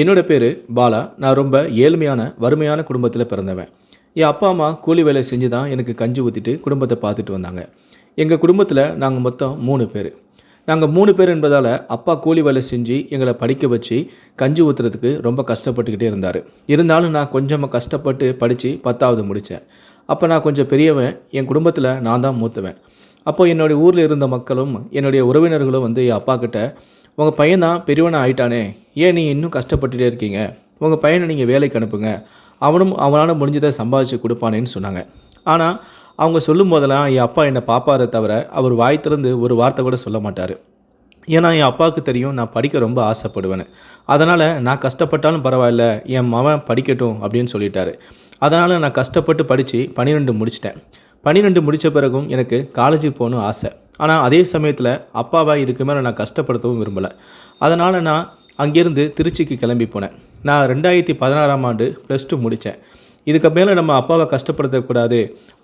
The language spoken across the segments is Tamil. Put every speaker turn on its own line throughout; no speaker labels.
என்னோட பேர் பாலா. நான் ரொம்ப ஏழ்மையான வறுமையான குடும்பத்தில் பிறந்தவன். என் அப்பா அம்மா கூலி வேலை செஞ்சு தான் எனக்கு கஞ்சி ஊற்றிட்டு குடும்பத்தை பார்த்துட்டு வந்தாங்க. எங்கள் குடும்பத்தில் நாங்கள் மொத்தம் மூணு பேர். நாங்கள் மூணு பேர் என்பதால் அப்பா கூலி வேலை செஞ்சு எங்களை படிக்க வச்சு கஞ்சி ஊற்றுறதுக்கு ரொம்ப கஷ்டப்பட்டுக்கிட்டே இருந்தார். இருந்தாலும் நான் கொஞ்சமாக கஷ்டப்பட்டு படித்து பத்தாவது முடித்தேன் அப்போ நான் கொஞ்சம் பெரியவன் என் குடும்பத்தில் நான் தான் மூத்தவன். அப்போ என்னுடைய ஊரில் இருந்த மக்களும் என்னுடைய உறவினர்களும் வந்து என் அப்பா கிட்ட உங்கள் பையன் தான் பெரியவனாக ஆயிட்டானே. ஏன் நீ இன்னும் கஷ்டப்பட்டுட்டே இருக்கீங்க? உங்கள் பையனை நீங்கள் வேலைக்கு அனுப்புங்க. அவனும் அவனால் முடிஞ்சதை சம்பாதிச்சு கொடுப்பானேன்னு சொன்னாங்க. ஆனால் அவங்க சொல்லும் போதெல்லாம் என் அப்பா என்னை பாப்பாரே தவிர அவர் வாய் திறந்து ஒரு வார்த்தை கூட சொல்ல மாட்டார். ஏன்னா என் அப்பாவுக்கு தெரியும் நான் படிக்க ரொம்ப ஆசைப்படுவேன்னு. அதனால் நான் கஷ்டப்பட்டாலும் பரவாயில்ல என் மவன் படிக்கட்டும் அப்படின்னு சொல்லிட்டாரு. அதனால் நான் கஷ்டப்பட்டு படித்து பன்னிரெண்டு முடிச்சிட்டேன். பன்னிரெண்டு முடித்த பிறகும் எனக்கு காலேஜுக்கு போகணும் ஆசை. ஆனால் அதே சமயத்தில் அப்பாவை இதுக்கு மேலே நான் கஷ்டப்படுத்தவும் விரும்பலை. அதனால் நான் அங்கேருந்து திருச்சிக்கு கிளம்பி போனேன். நான் ரெண்டாயிரத்தி பதினாறாம் ஆண்டு ப்ளஸ் டூ முடித்தேன் இதுக்கு மேலே நம்ம அப்பாவை கஷ்டப்படுத்தக்கூடாது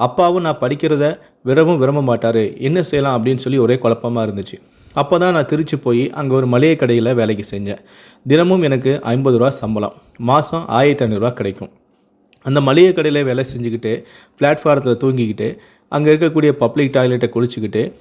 அப்பாவும் நான் படிக்கிறத விரவும் விரும்ப மாட்டார். என்ன செய்யலாம் அப்படின்னு சொல்லி ஒரே குழப்பமாக இருந்துச்சு. அப்போ தான் நான் திருச்சி போய் அங்கே ஒரு மளிகை கடையில் வேலைக்கு செஞ்சேன். தினமும் எனக்கு ஐம்பது ரூபா சம்பளம். மாதம் ஆயிரத்தி ஐநூறுரூவா கிடைக்கும். அந்த மளிகை கடையில் வேலை செஞ்சுக்கிட்டு பிளாட்ஃபாரத்தில் தூங்கிக்கிட்டு அங்கே இருக்கக்கூடிய பப்ளிக் டாய்லெட்டை குளிச்சுக்கிட்டு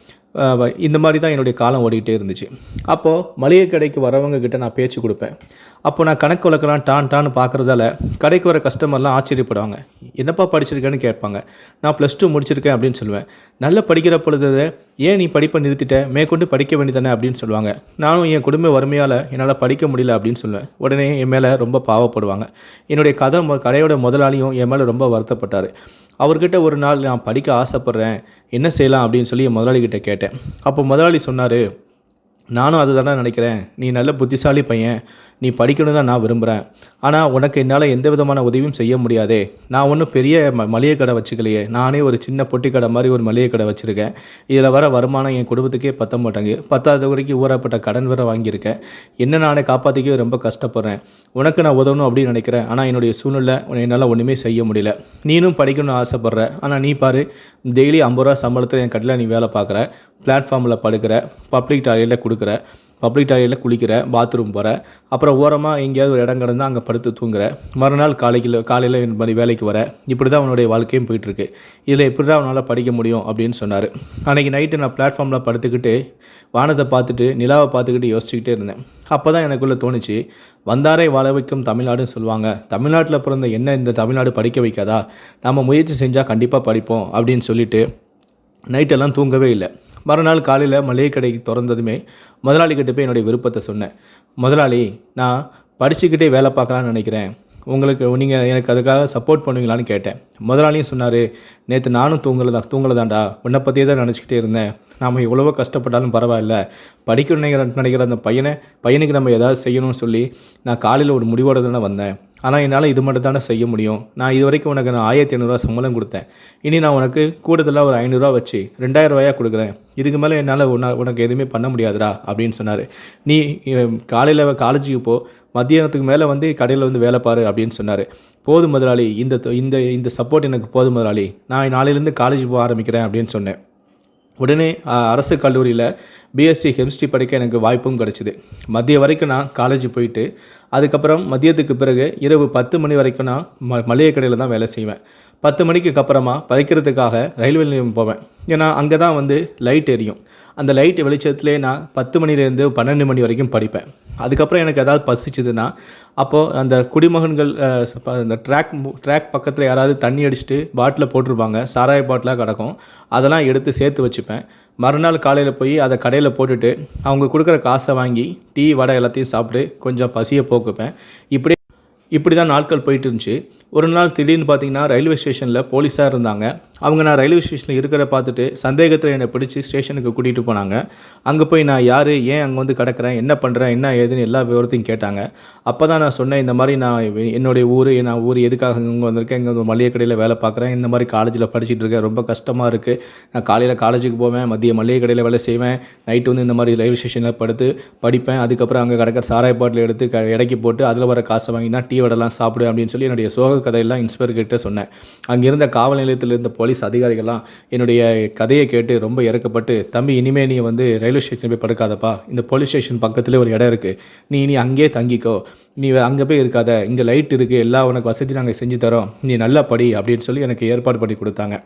இந்த மாதிரி தான் என்னுடைய காலம் ஓடிக்கிட்டே இருந்துச்சு. அப்போது மளிகை கடைக்கு வரவங்க கிட்ட நான் பேச்சு கொடுப்பேன். அப்போ நான் கணக்கு வழக்கெல்லாம் டான் டான்னு பார்க்குறதால கடைக்கு வர கஸ்டமர்லாம் ஆச்சரியப்படுவாங்க. என்னப்பா படிச்சிருக்கேன்னு கேட்பாங்க. நான் ப்ளஸ் டூ முடிச்சிருக்கேன் அப்படின்னு சொல்லுவேன். நல்ல படிக்கிற பொழுது ஏன் நீ படிப்பை நிறுத்திட்ட? மேற்கொண்டு படிக்க வேண்டியதானே? அப்படின்னு சொல்லுவாங்க. நானும் என் குடும்ப வறுமையால் என்னால் படிக்க முடியல அப்படின்னு சொல்லுவேன். உடனே என் மேலே ரொம்ப பாவப்படுவாங்க. என்னுடைய கதை மொ- கடையோட முதலாளியும் என் மேலே ரொம்ப வருத்தப்பட்டார். அவர்கிட்ட ஒரு நாள் நான் படிக்க ஆசைப்பட்றேன் என்ன செய்யலாம் அப்படின்னு சொல்லி என் முதலாளிகிட்ட கேட்டேன். அப்போ முதலாளி சொன்னார் நானும் அதுதானே நினைக்கிறேன். நீ நல்ல புத்திசாலி பையன். நீ படிக்கணும் தான் நான் விரும்புகிறேன் ஆனால் உனக்கு என்னால் எந்த விதமான உதவியும் செய்ய முடியாதே. நான் ஒன்றும் பெரிய ம மளிகை கடை வச்சுக்கலையே. நானே ஒரு சின்ன பொட்டி கடை மாதிரி ஒரு மளிகை கடை வச்சுருக்கேன். இதில் வர வருமானம் என் குடும்பத்துக்கே பத்த மாட்டேங்குது. பத்தாவது வரைக்கும் ஊறப்பட்ட கடன் வேற வாங்கியிருக்கேன். என்ன நானே காப்பாற்றிக்கவே ரொம்ப கஷ்டப்படுறேன். உனக்கு நான் உதவணும் அப்படின்னு நினைக்கிறேன். ஆனால் என்னுடைய சூழ்நிலை உன்னை என்னால் ஒன்றுமே செய்ய முடியல. நீனும் படிக்கணும்னு ஆசைப்பட்ற. ஆனால் நீ பாரு டெய்லி ஐம்பது ரூபா சம்பளத்தில் என் கடையில் நீ வேலை பார்க்குற. பிளாட்ஃபார்மில் படுக்கிற. பப்ளிக் டாய்லெட்டில் கொடுக்குற. பப்ளிக் டாய்லெட்டில் குளிக்கிற பாத்ரூம் போகிற அப்புறம் ஓரமாக எங்கேயாவது ஒரு இடம் கிடந்தால் அங்கே படுத்து தூங்குற. மறுநாள் காலையில் காலையில் இந்த மாதிரி வேலைக்கு வர. இப்படி தான் அவனுடைய வாழ்க்கையும் போயிட்டுருக்கு. இதில் எப்படி தான் அவனால் படிக்க முடியும் அப்படின்னு சொன்னார். அன்றைக்கி நைட்டு நான் பிளாட்ஃபார்மில் படுத்துக்கிட்டு வானத்தை பார்த்துட்டு நிலாவை பார்த்துக்கிட்டு யோசிச்சுக்கிட்டே இருந்தேன். அப்போ தான் எனக்குள்ளே தோணுச்சு வந்தாரை வாழ வைக்கும் தமிழ்நாடுன்னு சொல்லுவாங்க. தமிழ்நாட்டில் பிறந்த என்ன இந்த தமிழ்நாடு படிக்க வைக்காதா? நம்ம முயற்சி செஞ்சால் கண்டிப்பாக படிப்போம் அப்படின்னு சொல்லிட்டு நைட்டெல்லாம் தூங்கவே இல்லை. மறுநாள் காலையில் மளிகை கடைக்கு திறந்ததுமே முதலாளிகிட்ட போய் என்னுடைய விருப்பத்தை சொன்னேன். முதலாளி நான் படிச்சுக்கிட்டே வேலை பார்க்கலான்னு நினைக்கிறேன். உங்களுக்கு நீங்கள் எனக்கு அதுக்காக சப்போர்ட் பண்ணுவீங்களான்னு கேட்டேன். முதலாளியும் சொன்னார் நேற்று நானும் தூங்கலை தான் தூங்கலதான்டா. உன்னை பற்றியே தான் நினச்சிக்கிட்டே இருந்தேன். நாம் எவ்வளவோ கஷ்டப்பட்டாலும் பரவாயில்ல. படிக்கணும் நினைக்கிற நினைக்கிற அந்த பையனை பையனுக்கு நம்ம ஏதாவது செய்யணும்னு சொல்லி நான் காலையில் ஒரு முடிவோடு தானே வந்தேன். ஆனால் என்னால் இது மட்டும் தானே செய்ய முடியும். நான் இது வரைக்கும் உனக்கு நான் ஆயிரத்தி ஐநூறுரூவா சம்பளம் கொடுத்தேன். இனி நான் உனக்கு கூடுதலாக ஒரு ஐநூறுரூவா வச்சு ரெண்டாயிரரூவாயாக கொடுக்குறேன். இதுக்கு மேலே என்னால் உன்ன உனக்கு எதுவுமே பண்ண முடியாதுடா அப்படின்னு சொன்னார். நீ காலையில் காலேஜுக்கு போ மத்தியானத்துக்கு மேலே வந்து கடையில் வந்து வேலை பாரு அப்படின்னு சொன்னார். போதும் முதலாளி இந்த இந்த இந்த சப்போர்ட் எனக்கு போதும் முதலாளி. நான் நாளையிலேருந்து காலேஜ் போக ஆரம்பிக்கிறேன் அப்படின்னு சொன்னேன். உடனே அரசு கல்லூரியில் பிஎஸ்சி கெமிஸ்ட்ரி படிக்க எனக்கு வாய்ப்பும் கிடச்சிது. மதிய வரைக்கும் நான் காலேஜ் போயிட்டு அதுக்கப்புறம் மதியத்துக்கு பிறகு இரவு பத்து மணி வரைக்கும் நான் ம மளிகை கடையில் தான் வேலை செய்வேன். பத்து மணிக்கு அப்புறமா படிக்கிறதுக்காக ரயில்வே நிலையம் போவேன். ஏன்னா அங்கே தான் வந்து லைட் எரியும். அந்த லைட் வெளிச்சத்துலேயே நான் பத்து மணிலேருந்து பன்னெண்டு மணி வரைக்கும் படிப்பேன். அதுக்கப்புறம் எனக்கு ஏதாவது பசிச்சுதுன்னா அப்போது அந்த குடிமகன்கள் அந்த ட்ராக் ட்ராக் பக்கத்தில் யாராவது தண்ணி அடிச்சுட்டு பாட்டில் போட்டிருப்பாங்க சாராய பாட்டிலாக கிடக்கும். அதெல்லாம் எடுத்து சேர்த்து வச்சுப்பேன். மறுநாள் காலையில் போய் அதை கடையில் போட்டுட்டு அவங்க கொடுக்குற காசை வாங்கி டீ வடை எல்லாத்தையும் சாப்பிட்டு கொஞ்சம் பசியை போக்குப்பேன். இப்படி இப்படி தான் நாட்கள் போயிட்டு இருந்துச்சு. ஒரு நாள் திடீர்னு பார்த்தீங்கன்னா ரயில்வே ஸ்டேஷனில் போலீஸாக இருந்தாங்க. அவங்க நான் ரயில்வே ஸ்டேஷனில் இருக்கிற பார்த்துட்டு சந்தேகத்தில் என்னை பிடிச்சி ஸ்டேஷனுக்கு கூட்டிகிட்டு போனாங்க. அங்கே போய் நான் யார் ஏன் அங்கே வந்து கிடக்கிறேன் என்ன பண்ணுறேன் என்ன ஏதுன்னு எல்லா விவரத்தையும் கேட்டாங்க. அப்போ தான் நான் சொன்னேன் இந்த மாதிரி நான் என்னுடைய ஊர் நான் ஊர் எதுக்காக இங்கே வந்திருக்கேன் இங்கே ஒரு மளிகை கடையில் வேலை பார்க்குறேன் இந்த மாதிரி காலேஜில் படிச்சுட்டு இருக்கேன் ரொம்ப கஷ்டமாக இருக்குது நான் காலையில் காலேஜுக்கு போவேன் மதிய மளிகை கடையில் வேலை செய்வேன் நைட்டு வந்து இந்த மாதிரி ரயில்வே ஸ்டேஷனில் படுத்து படிப்பேன் அதுக்கப்புறம் அங்கே கிடக்கிற சாராய பாட்டில் எடுத்து க இடைக்கி போட்டு அதில் வர காசை வாங்கி தான் டீ வடலாம் சாப்பிடுவேன் அப்படின்னு சொல்லி என்னுடைய சோக கதையெல்லாம் இன்ஸ்பெக்டர் சொன்னேன். அங்கே இருந்த காவல் நிலையத்தில் இருந்த போலீஸ் போலீஸ் அதிகாரிகள்லாம் என்னுடைய கதையை கேட்டு ரொம்ப இறக்கப்பட்டு தம்பி இனிமேல் நீ வந்து ரயில்வே ஸ்டேஷன் போய் படுக்காதப்பா. இந்த போலீஸ் ஸ்டேஷன் பக்கத்துலேயே ஒரு இடம் இருக்குது நீ நீ அங்கேயே தங்கிக்கோ. நீ அங்கே போய் இருக்காத. இங்கே லைட் இருக்குது எல்லா உனக்கு வசதி நாங்கள் செஞ்சு தரோம். நீ நல்லா படி அப்படின்னு சொல்லி எனக்கு ஏற்பாடு பண்ணி கொடுத்தாங்க.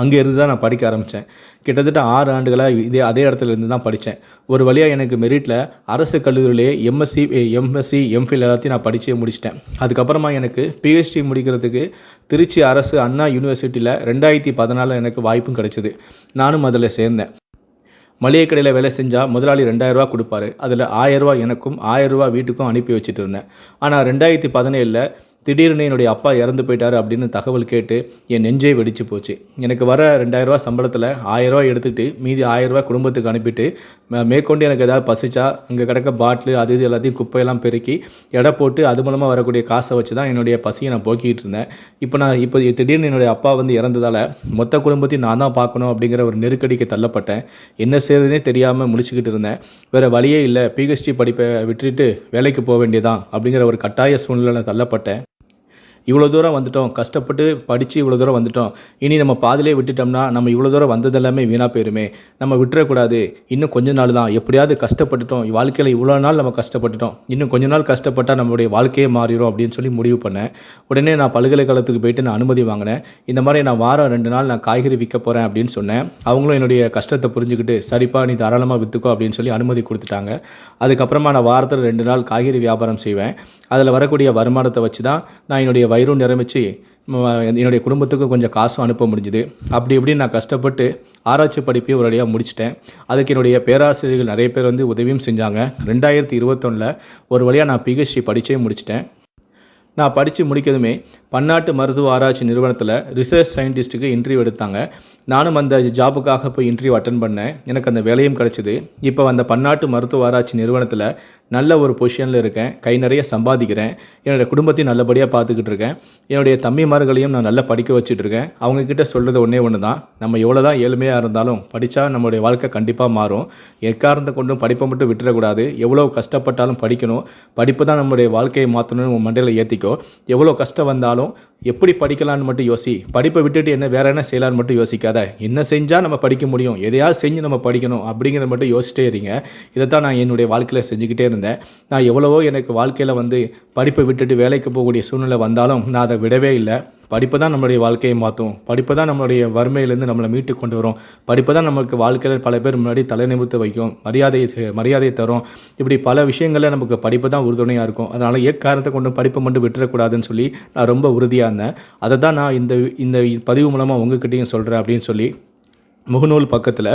அங்கே இருந்து தான் நான் படிக்க ஆரம்பித்தேன். கிட்டத்தட்ட ஆறு ஆண்டுகளாக இதே அதே இடத்துல இருந்து தான் படித்தேன். ஒரு வழியாக எனக்கு மெரிட்டில் அரசு கல்லூரியிலே எம்எஸ்சி எம்எஸ்சி எம்ஃபில் எல்லாத்தையும் நான் படித்து முடிச்சிட்டேன். அதுக்கப்புறமா எனக்கு பிஹெச்டி முடிக்கிறதுக்கு திருச்சி அரசு அண்ணா யூனிவர்சிட்டியில் ரெண்டாயிரத்தி பதினாலில் எனக்கு வாய்ப்பும் கிடைச்சிது. நானும் அதில் சேர்ந்தேன். மளிகை கடையில் வேலை செஞ்சால் முதலாளி ரெண்டாயிரரூவா கொடுப்பாரு. அதில் ஆயிரரூவா எனக்கும் ஆயிரரூவா வீட்டுக்கும் அனுப்பி வச்சுட்டு இருந்தேன். ஆனால் ரெண்டாயிரத்தி பதினேழில் திடீர்னு என்னுடைய அப்பா இறந்து போயிட்டார் அப்படின்னு தகவல் கேட்டு என் நெஞ்சே வெடிச்சு போச்சு. எனக்கு வர ரெண்டாயிரரூவா சம்பளத்தில் ஆயிரரூவா எடுத்துகிட்டு மீதி ஆயிரரூவா குடும்பத்துக்கு அனுப்பிட்டு மேற்கொண்டு எனக்கு ஏதாவது பசிச்சா அங்கே கிடக்க பாட்டிலு அது இது எல்லாத்தையும் குப்பையெல்லாம் பெருக்கி எடை போட்டு அது மூலமாக வரக்கூடிய காசை வச்சு தான் என்னுடைய பசியை நான் போக்கிட்டு இருந்தேன். இப்போ நான் இப்போ திடீர்னு என்னுடைய அப்பா வந்து இறந்ததால் மொத்த குடும்பத்தையும் நான் தான் பார்க்கணும் அப்படிங்கிற ஒரு நெருக்கடிக்கு தள்ளப்பட்டேன். என்ன செய்யறதுனே தெரியாமல் முடிச்சுக்கிட்டு இருந்தேன். வேறு வழியே இல்லை பிஹெச்டி படிப்பை விட்டுட்டு வேலைக்கு போக வேண்டியதான் அப்படிங்கிற ஒரு கட்டாய சூழ்நிலை தள்ளப்பட்டேன். இவ்வளோ தூரம் வந்துட்டோம் கஷ்டப்பட்டு படித்து இவ்வளோ தூரம் வந்துட்டோம். இனி நம்ம பாதிலே விட்டுட்டோம்னா நம்ம இவ்வளோ தூரம் வந்ததெல்லாமே வீணாக போயிருமே. நம்ம விட்டுறக்கூடாது. இன்னும் கொஞ்ச நாள் தான். எப்படியாவது கஷ்டப்பட்டுட்டோம். வாழ்க்கையில் இவ்வளோ நாள் நம்ம கஷ்டப்பட்டுட்டோம். இன்னும் கொஞ்ச நாள் கஷ்டப்பட்டால் நம்மளுடைய வாழ்க்கையே மாறிடும் அப்படின்னு சொல்லி முடிவு பண்ணேன். உடனே நான் பல்கலைக்கழகத்துக்கு போயிட்டு நான் அனுமதி வாங்கினேன். இந்த மாதிரி நான் வாரம் ரெண்டு நாள் நான் காய்கறி விற்க போகிறேன் அப்படின்னு சொன்னேன். அவங்களும் என்னுடைய கஷ்டத்தை புரிஞ்சுக்கிட்டு சரிப்பா நீ தாராளமாக விற்றுக்கோ அப்படின்னு சொல்லி அனுமதி கொடுத்துட்டாங்க. அதுக்கப்புறமா நான் வாரத்தில் ரெண்டு நாள் காய்கறி வியாபாரம் செய்வேன். அதில் வரக்கூடிய வருமானத்தை வச்சு தான் நான் என்னுடைய வயிறும் நிரம்பிச்சு என்னுடைய குடும்பத்துக்கும் கொஞ்சம் காசும் அனுப்ப முடிஞ்சுது. அப்படி இப்படி நான் கஷ்டப்பட்டு ஆராய்ச்சி படிப்பையும் ஒரு வழியாக முடிச்சிட்டேன். அதுக்கு என்னுடைய பேராசிரியர்கள் நிறைய பேர் வந்து உதவியும் செஞ்சாங்க. ரெண்டாயிரத்தி இருபத்தொன்னில் ஒரு வழியாக நான் பிஹெச்டி படித்தே முடிச்சிட்டேன். நான் படித்து முடிக்கதுமே பன்னாட்டு மருத்துவ ஆராய்ச்சி நிறுவனத்தில் ரிசர்ச் சயின்டிஸ்ட்டுக்கு இன்டர்வியூ எடுத்தாங்க. நானும் அந்த ஜாபுக்காக போய் இன்டர்வியூ அட்டன் பண்ணேன். எனக்கு அந்த வேலையும் கிடச்சிது. இப்போ அந்த பன்னாட்டு மருத்துவ ஆராய்ச்சி நிறுவனத்தில் நல்ல ஒரு பொசிஷனில் இருக்கேன். கை நிறைய சம்பாதிக்கிறேன். என்னோடய குடும்பத்தையும் நல்லபடியாக பார்த்துக்கிட்டு இருக்கேன். என்னுடைய தம்பிமார்களையும் நான் நல்லா படிக்க வச்சுட்டு இருக்கேன். அவங்கக்கிட்ட சொல்கிறது ஒன்றே ஒன்று தான் நம்ம எவ்வளோ தான் ஏழ்மையாக இருந்தாலும் படித்தா நம்மளுடைய வாழ்க்கை கண்டிப்பாக மாறும். எக்காரணத்தை கொண்டும் படிப்பை மட்டும் விட்டுறக்கூடாது. எவ்வளோ கஷ்டப்பட்டாலும் படிக்கணும். படிப்பு தான் நம்மளுடைய வாழ்க்கையை மாற்றணும்னு உங்கள் மண்டையில் ஏற்றிக்கோ எவ்வளோ கஷ்டம் வந்தாலும் எப்படி படிக்கலான்னு மட்டும் யோசி. படிப்பை விட்டுட்டு என்ன வேற என்ன செய்யலாம்னு மட்டும் யோசிக்காத. என்ன செஞ்சால் நம்ம படிக்க முடியும். எதையாவது செஞ்சு நம்ம படிக்கணும் அப்படிங்கிறத மட்டும் யோசிச்சிட்டே இருங்க. இதை தான் நான் என்னுடைய வாழ்க்கையில் செஞ்சுக்கிட்டே இருந்தேன். நான் எவ்வளவோ எனக்கு வாழ்க்கையில் வந்து படிப்பை விட்டுட்டு வேலைக்கு போகக்கூடிய சூழ்நிலை வந்தாலும் நான் அதை விடவே இல்லை. படிப்பு தான் நம்மளுடைய வாழ்க்கையை மாற்றும் படிப்பு தான் நம்மளுடைய வறுமையிலேருந்து நம்மளை மீட்டு கொண்டு வரும். படிப்பு தான் நமக்கு வாழ்க்கையில் பல பேர் முன்னாடி தலை நிமிர்த்து வைக்கும். மரியாதையை மரியாதையை தரும். இப்படி பல விஷயங்களில் நமக்கு படிப்பு தான் உறுதுணையாக இருக்கும். அதனால் எக்காரணத்தை கொண்டு படிப்பை மட்டும் விட்டுறக்கூடாதுன்னு சொல்லி நான் ரொம்ப உறுதியாக இருந்தேன். அதை தான் நான் இந்த இந்த பதிவு மூலமாக உங்ககிட்டையும் சொல்கிறேன் அப்படின்னு சொல்லி முகநூல் பக்கத்தில்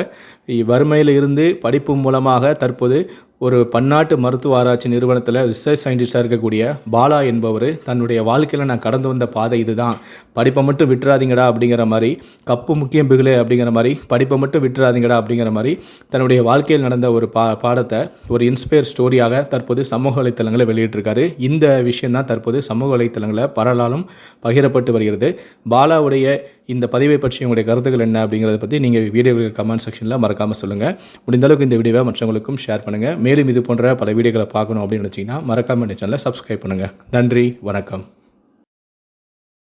வறுமையில் இருந்து படிப்பு மூலமாக தற்போது ஒரு பன்னாட்டு மருத்துவ ஆராய்ச்சி நிறுவனத்தில் ரிசர்ச் சயின்டிஸ்டாக இருக்கக்கூடிய பாலா என்பவர் தன்னுடைய வாழ்க்கையில் நான் கடந்து வந்த பாதை இதுதான். படிப்பை மட்டும் விட்டுறாதீங்கடா அப்படிங்கிற மாதிரி கப்பு முக்கியம் பிகுலே அப்படிங்கிற மாதிரி படிப்பை மட்டும் விட்டுறாதீங்கடா அப்படிங்கிற மாதிரி தன்னுடைய வாழ்க்கையில் நடந்த ஒரு பா பாடத்தை ஒரு இன்ஸ்பயர் ஸ்டோரியாக தற்போது சமூக வலைத்தளங்களில் வெளியிட்டிருக்காரு. இந்த விஷயம் தான் தற்போது சமூக வலைத்தளங்களில் பரவலாலும் பகிரப்பட்டு வருகிறது. பாலாவுடைய இந்த பதிவை பற்றி உங்களுடைய கருத்துக்கள் என்ன அப்படிங்கிறத பற்றி நீங்கள் வீடியோ கமெண்ட் செக்ஷனில் மறக்காமல் சொல்லுங்கள் முடிந்தளவுக்கு இந்த வீடியோவை மற்றவங்களுக்கும் ஷேர் பண்ணுங்கள் மேலும் இது போன்ற பல வீடியோக்களை பார்க்கணும் அப்படின்னு நினச்சிங்கன்னா மறக்காமல் இந்த சேனலை சப்ஸ்கிரைப் பண்ணுங்கள் நன்றி வணக்கம்.